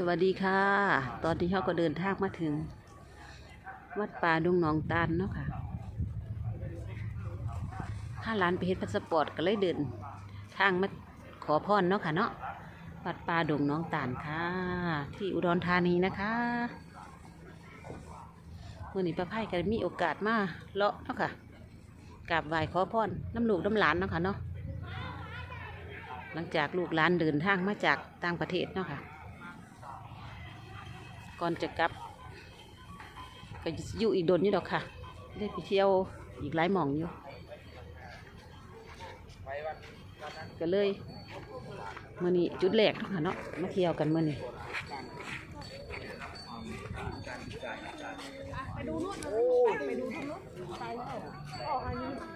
สวัสดีค่ะ ตอนที่เขาก็เดินทางมาถึง วัดป่าดงหนองตาลเนาะค่ะถ้าร้านไปเฮ็ดพาสปอร์ตก็เลยเดิน ทางมาขอพรเนาะค่ะเนาะวัดป่าดงหนองตาลค่ะ ที่อุดรธานีนะคะมื่อนี้ประไพ่ก็มีโอกาสมาเลาะเนาะค่ะกราบไหว้ขอพรน้ำลูกน้ำหลานเนาะค่ะเนาะหลังจากลูกหลานเดินทางมาจากต่างประเทศเนาะค่ะ ก่อนจะกลับก็อยู่อีกโดนอยู่ดอกค่ะ ได้ไปเที่ยวอีกหลายหม่องอยู่ก็เลยมื่อนี้จุดแรกค่ะเนาะมาเที่ยวกันมื่อนี้ชื่อ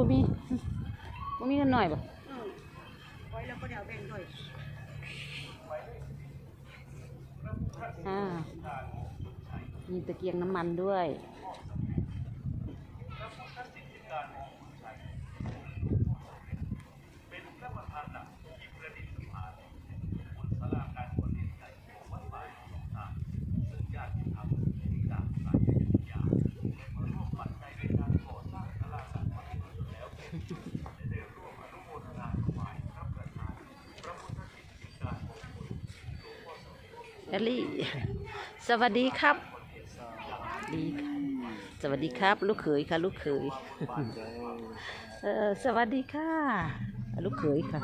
บ่มีบ่มีเงินหน่อยบ่ไว้แล้วก็เดี๋ยวแบ่งด้วยอ่ามีตะเกียงน้ำมันด้วย แอลลี่สวัสดีครับ ดีค่ะสวัสดีครับ ลูกเขยค่ะ ลูกเขยเออสวัสดีค่ะ ลูกเขยค่ะ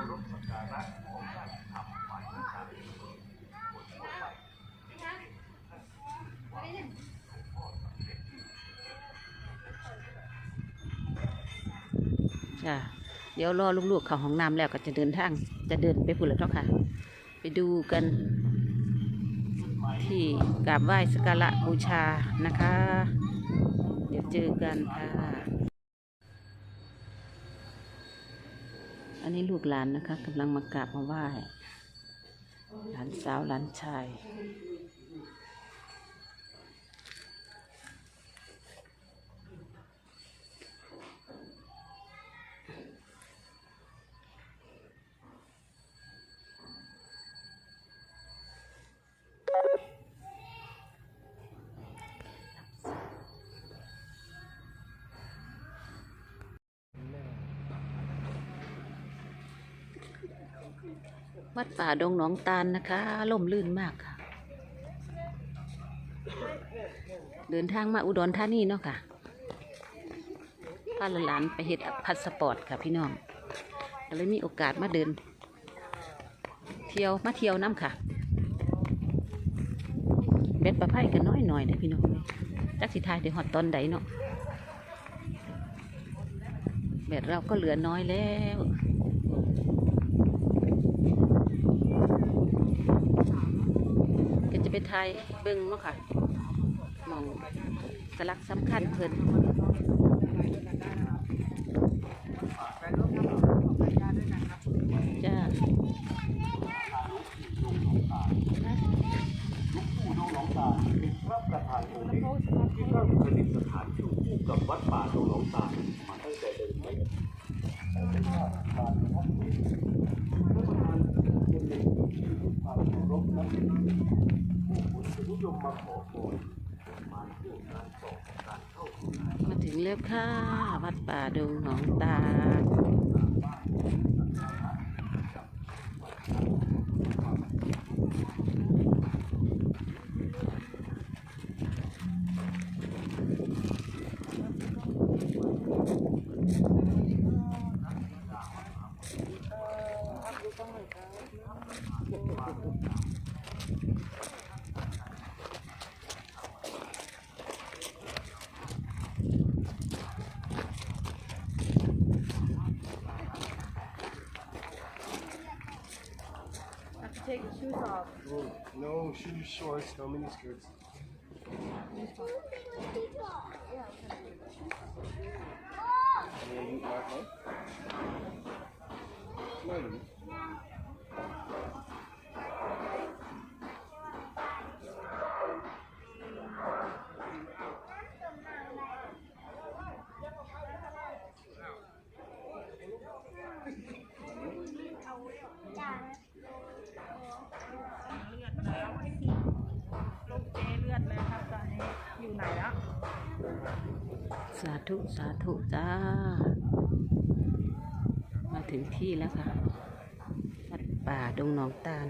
จ้ะเดี๋ยวรอลูกๆเข้าห้องน้ำแล้วก็จะเดินทางจะเดินไปพุ่นแล้วเนาะค่ะ ไปดูกัน ที่กราบไหว้สักการะบูชานะคะ เดี๋ยวเจอกันค่ะ อันนี้ลูกหลานนะคะกำลังมากราบมาไหว้ หลานสาวหลานชาย วัดป่าดงหนองตาลนะคะล่มลื่นมากค่ะ เดินทางมาอุดรธานีเนาะค่ะพาหลานไปเฮ็ดพาสปอร์ตค่ะพี่น้องก็เลยมีโอกาสมาเดิน เที่ยวมาเที่ยวน้ำค่ะเบ็ดประไพ่กันน้อยหน่อยนะพี่น้องจักสิทายเดี๋ยวหอดตอนใดเนาะเบ็ดเราก็เหลือน้อยแล้ว ก็จะ ไทยเบิ้งเนาะค่ะมองสลักสำคัญเพิ่นจ้าผู้ดงหนองตาลเป็นพระธานองค์เล็กที่ตั้งประดิษฐานอยู่คู่กับวัดป่าดงหนองตามาตั้งแต่เดิมไปเป็นว่าการพระประธานเป็นเด็กที่ความเคารพและผู้ นิยมมาขอพรมาเที่ยวงานต่อการเข้ามาถึงแล้วค่ะ วัดป่าดงหนองตาลเช็ No, shoot your shorts, no miniskirts. Yeah, you อยู่ไหนแล้ว สาธุ สาธุจ้า มาถึงที่แล้วค่ะวัดป่าดงหนองตาล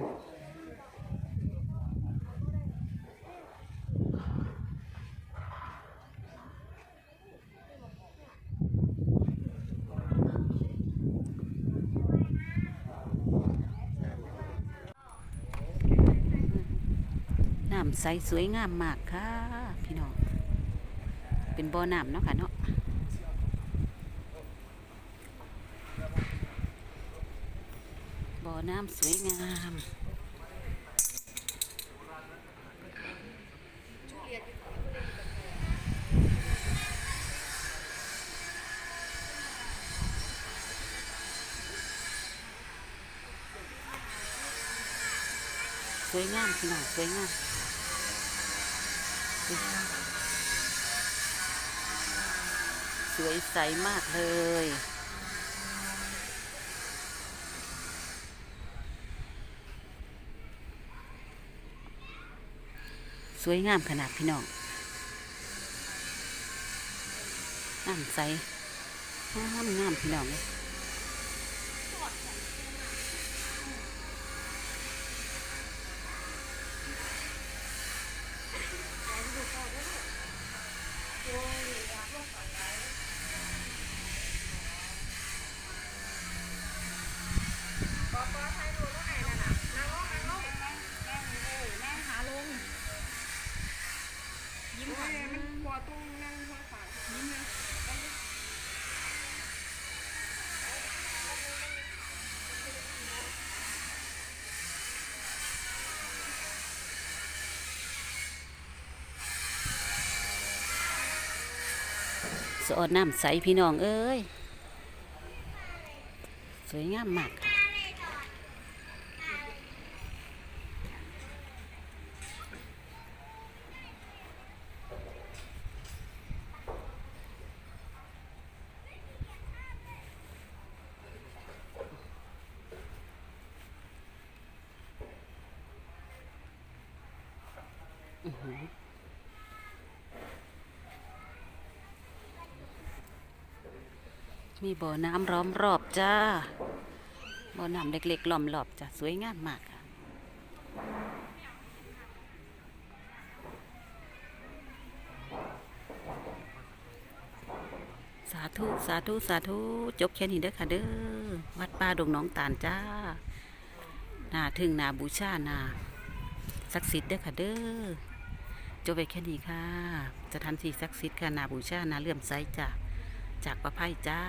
น้ำใสสวยงามมากค่ะ พี่น้อง เป็นบ่อน้ำเนาะค่ะเนาะบ่อน้ำสวยงามสวยงามพี่น้องสวยงาม สวยใสมากเลย สวยงามขนาดพี่น้องน้ำใสงามงามพี่น้องเลย ยิ้มหันมันกลัวต้องนั่งข้างฝายิ้มนะ สะอดน้ำใสพี่น้องเอ้ย สวยงามมากอือหือ มีบ่อน้ำล้อมรอบจ้า บ่อน้ำเล็กๆล้อมรอบจ้า สวยงามมากค่ะสาธุ สาธุ สาธุ จบแค่นี้เด้อค่ะเด้อ วัดป่าดงน้องตาลจ้านาถึงนาบูชานาศักดิ์สิทธิ์เด้อค่ะเด้อจบไปแค่นี้ค่ะสถานที่ศักดิ์สิทธิ์ค่ะนาบูชานาเลื่อมใสจ้า จากประไพจ้า